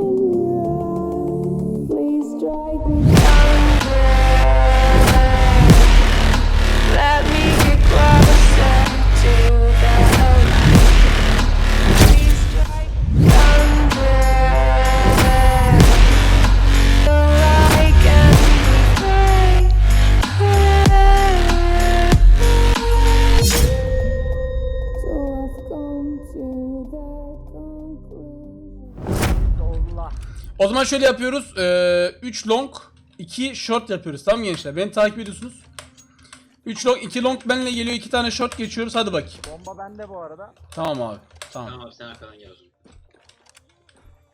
Ooh. O zaman şöyle yapıyoruz. 3 long, 2 short yapıyoruz. Tamam gençler? Beni takip ediyorsunuz. 3 long, 2 long benle geliyor. 2 tane short geçiyoruz. Hadi bakayım. Bomba bende bu arada. Tamam abi. Tamam. Tamam abi sen arkadan gel o zaman.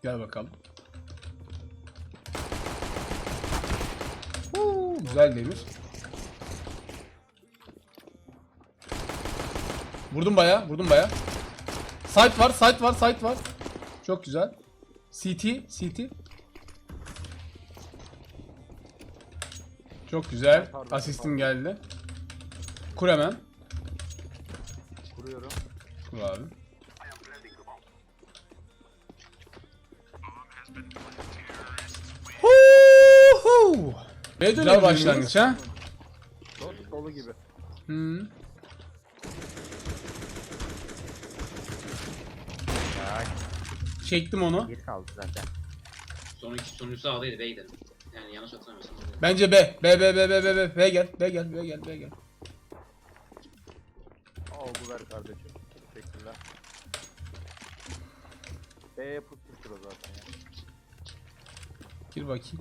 Gel bakalım. Oo, güzel demir. Vurdum baya, vurdum baya. Site var, site var, site var. Çok güzel. CT, CT. Çok güzel. Pardon, Asistim geldi. Kur hemen. Kuruyorum. Kur abi. Huhu! Güzel başlangıç ha. Dolu, dolu gibi. Hı. Çektim onu. Bir kaldı zaten. Sonraki sonuncusu A'daydı B'ye gidelim. Yani yanlış hatırlamıyorsam. Bence B. B B B B B B. B gel. B gel. B gel. B gel. Al bu ver kardeşim. Teşekkürler. B'ye pusmuştur o zaten ya. Gir bakayım.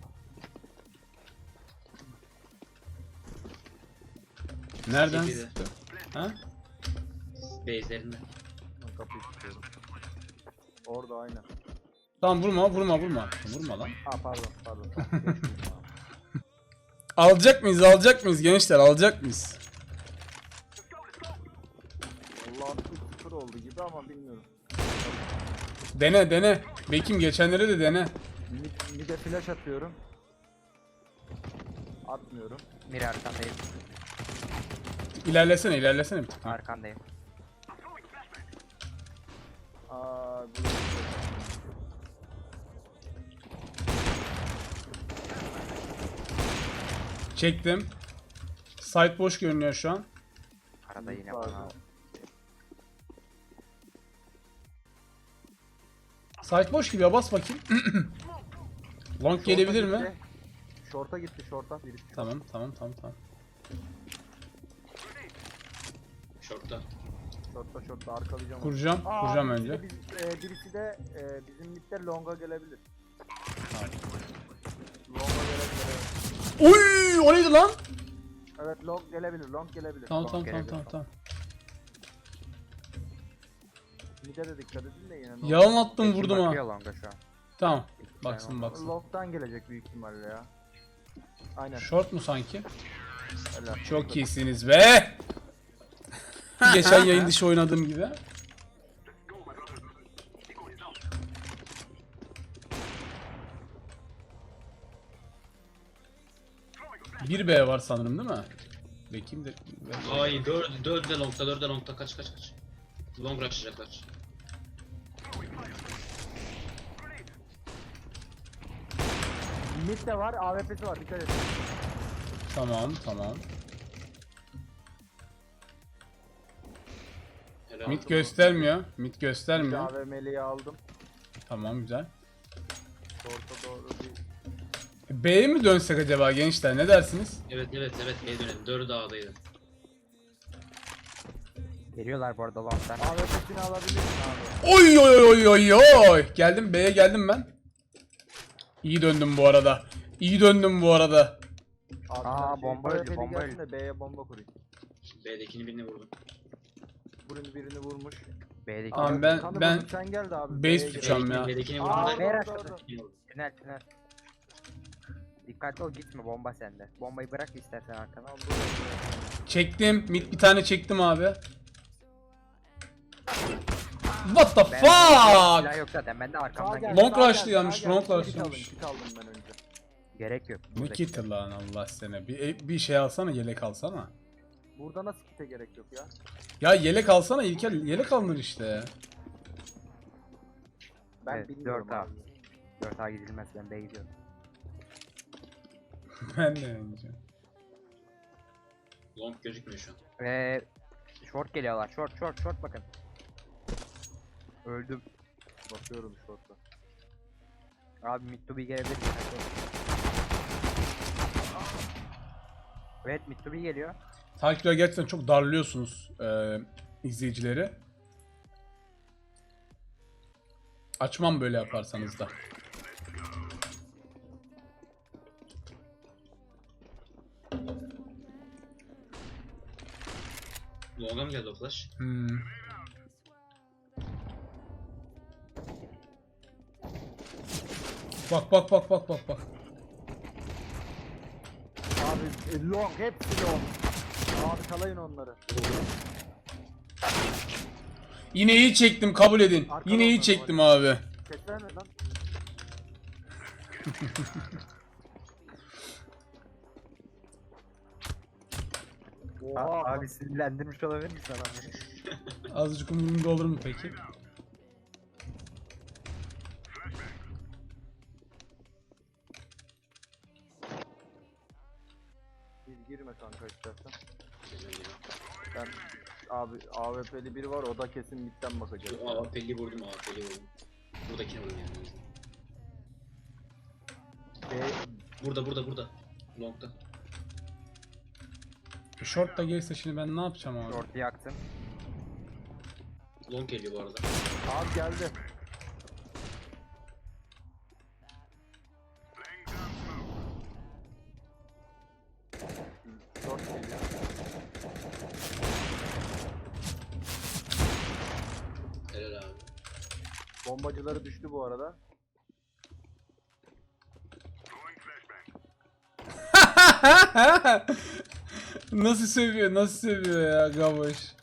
Nereden? Ha? Base'lerinde. Orada aynen. Tamam vurma vurma vurma. Vurma lan. Ha pardon pardon. Alacak mıyız alacak mıyız gençler alacak mıyız? Allah'ım 3-0 oldu gibi ama bilmiyorum. Dene dene. Bekim geçenlere de dene. Mid, mid'e flash atıyorum. Atmıyorum. Bir arkandayım. İlerlesene ilerlesene bir tık. Arkandayım. Aa, Çektim. Site boş görünüyor şu an. Arada yine bana. Site boş gibi ya bas bakayım. Long gelebilir Short'a mi? gitti. Short'a gitti, short'a birisi. Tamam tamam tamam tamam. Short'ta. Short'ta, short'ta arkalayacağım. onu. Kuracağım. Aa, Kuracağım birisi de önce. biz- e, birisi de e, bizim midde long'a gelebilir. Long'a gelebilir. evet. Oy o neydi lan? Evet, long gelebilir, long gelebilir. Tamam Long tamam tamam gelebilir. tamam tamam. Mid'e de dikkat edin de yine. long. Yalan attım vurdum ha. bakıyor longa şu an. Tamam. Baksın baksın. Long'dan gelecek büyük ihtimalle ya. Aynen. Short mu sanki? Helal. Çok iyisiniz be. Geçen yayın dışı oynadığım gibi. Bir B var sanırım değil mi? Bakayım da. Ay 4 4 de long'ta 4 de long'ta kaç kaç kaç. Long rushlayacaklar. Mid de var, AWP'si var, dikkat edin. Tamam tamam. Mid göstermiyor. Mid Bir göstermiyor. AWM'liyi aldım. Tamam güzel. Short'a doğru bir... B'ye mi dönsek acaba gençler ne dersiniz? Evet evet evet B'ye dönelim. 4'ü A'daydı. Geliyorlar bu arada long'dan. AWP'sini alabilirsin abi. Oy oy oy oy oy. Geldim B'ye geldim ben. İyi döndüm bu arada. İyi döndüm bu arada. Abi Aa, sen şey, bomba AWP'li öldü, bomba gelsin de B'ye bomba kurayım. B'dekini birini vurdum. Birini birini vurmuş. B'deki. Abi, ben- kanı ben bozuk, sen gel de abi. base B'ye tutacağım. ya. B'dekini Aa, vurdum. B'ye rushladı. orada. B'dekini vurdum. Tünel tünel. Dikkatli ol gitme bomba sende. Bombayı bırak istersen arkana. Çektim. Mid bir tane çektim abi. What the Ben silah fuck? yok zaten. Ben de arkamdan gel, gel. Long gel. long yanlış. kit aldım ben önce. Gerek yok. Ne buradaki. lan Allah sene. Bir, bir şey alsana yelek alsana. Burada nasıl kite gerek yok ya? Ya yelek alsana İlker yelek alınır işte. Ben Evet, bilmiyorum 4A. abi. 4A gidilmez ben B'ye gidiyorum. ben de oynayacağım. Long gözükmüyor şu an. Ve short geliyorlar. Short short short bakın. Öldüm. Bakıyorum short'a. Abi mid to be gelebilir. Evet mid to be geliyor. Takipçiler gerçekten çok darlıyorsunuz e, izleyicileri. Açmam böyle yaparsanız da. Long'a mı geldi o flash? Hmm. Bak bak bak bak bak bak. Abi long hepsi long. Abi kalayın onları. Yine iyi çektim kabul edin. Arkadan Yine iyi onları çektim abi. Seslenme lan. A- Oha. abi sinirlendirmiş olabilir misin adamı? Azıcık umurumda olur mu peki? Bir girme kanka istersen. Ben abi AWP'li biri var o da kesin midden bakacak. Aa AWP'li vurdum AWP'li vurdum. Buradakini vurdum yani. B, Burada burada burada. Long'da. Short da gelirse şimdi ben ne yapacağım abi? Short'u yaktım. Long geliyor bu arada. abi geldi. Short geliyor. Helal abi. Bombacıları düştü bu arada. nasıl seviyor, nasıl seviyor ya Gavaş.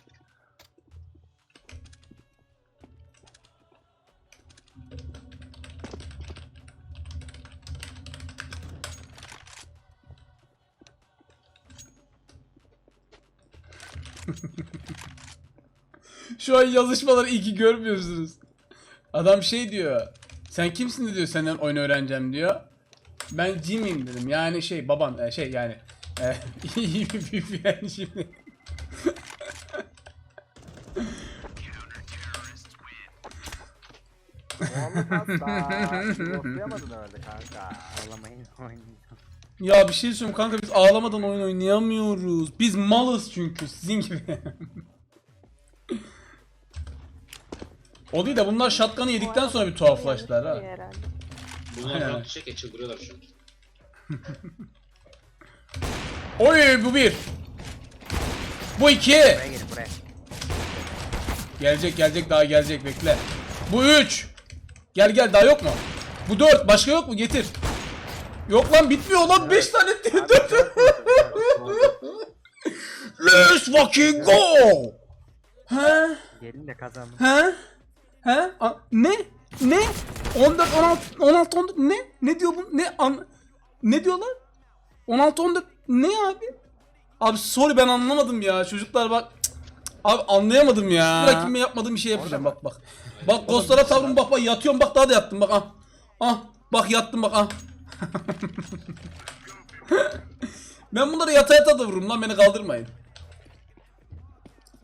Şu an yazışmaları iyi ki görmüyorsunuz. Adam şey diyor. Sen kimsin diyor senden oyun öğreneceğim diyor. Ben Jimmy'im dedim. Yani şey baban e, şey yani e, iyi bir büyük yani şimdi. Muhammed kanka. Ağlamayın. Ya bir şey söyleyeyim kanka biz ağlamadan oyun oynayamıyoruz. Biz malız çünkü sizin gibi. o değil de bunlar şatkanı yedikten sonra bir tuhaflaştılar ha. Herhalde. Bunlar Aynen. round düşecek ya çıldırıyorlar şu an. Oy bu bir. Bu iki. Buraya gelin buraya. Gelecek gelecek daha gelecek bekle. Bu 3. Gel gel daha yok mu? Bu 4. Başka yok mu? Getir. Yok lan bitmiyor lan 5 tane diyor. Let's fucking go. Ha? Gelin de kazanın. Ha? Ha? A- ne? Ne? 14 16 16 14 ne? Ne diyor bu? Ne an Ne diyorlar? 16 14 ne abi? Abi sorry ben anlamadım ya. Çocuklar bak Cık, Abi anlayamadım ya. Bırakayım yapmadığım bir şey yapacağım bak bak. Bak ghostlara tavrım bak bak yatıyorum bak daha da yattım bak ah. Ah bak yattım bak ah. ben bunları yata yata da vururum lan beni kaldırmayın.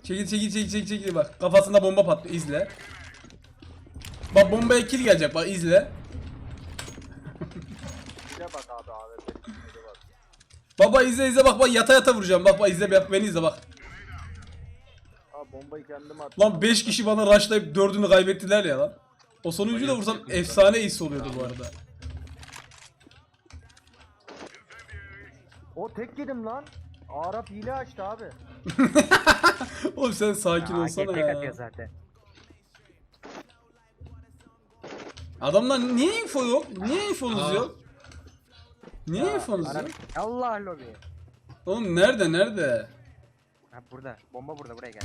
Çekil çekil çekil çekil çekil bak. Kafasında bomba patlıyor izle. Bak bombaya kill gelecek bak izle. Bir de bak abi var. Baba izle izle bak bak yata yata vuracağım. Bak bak izle bak, beni izle bak. Abi bombayı kendim attım. Lan 5 kişi bana rushlayıp 4'ünü kaybettiler ya lan. O sonuncuyu da vursam efsane ace oluyordu bu arada. O tek yedim lan. Arap hile açtı abi. Oğlum sen sakin Aa, olsana tek atıyor ya. zaten. Adamlar niye info yok? Niye infonuz yok? Niye infonuz Ara- yok? Allah lobi. Oğlum nerede nerede? Ha burada. Bomba burada buraya gel.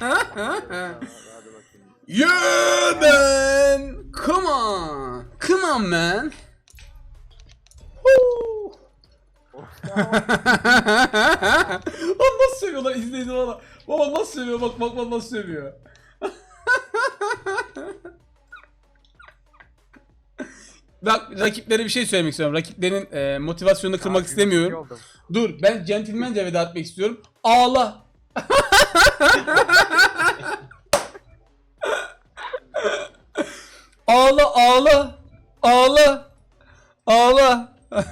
Hadi bakayım. Yeah man! Come on! Come on man! Lan nasıl sövüyorlar izleyin valla. Baba nasıl sövüyor bak bak bak nasıl sövüyor. Bak rakiplere bir şey söylemek istiyorum. Rakiplerin e, motivasyonunu kırmak Abi, istemiyorum. Dur ben centilmence veda etmek istiyorum. Ağla. ağla ağla. Ağla. Ağla.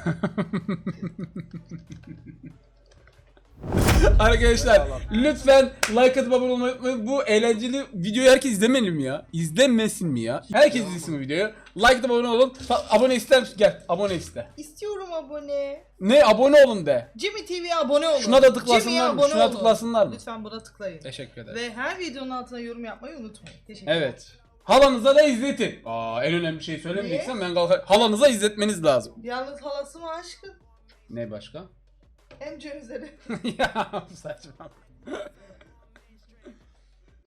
Arkadaşlar lütfen like atıp abone olmayı unutmayın. Bu eğlenceli videoyu herkes izlemeli mi ya? İzlemesin mi ya? Herkes izlesin bu videoyu. Like atıp abone olun. Fa- abone ister misin? Gel abone iste. İstiyorum abone. Ne abone olun de. Jimmy TV'ye abone olun. Şuna da Jimmy'ye tıklasınlar mı? abone Şuna olun. tıklasınlar mı? Lütfen buna tıklayın. Teşekkür ederim. Ve her videonun altına yorum yapmayı unutmayın. Teşekkür Evet. Halanıza da izletin. Aa en önemli şey söylemeyeceksem ben kalkar. Halanıza izletmeniz lazım. Yalnız halası mı aşkım? Ne başka? and it. yeah, that's wrong.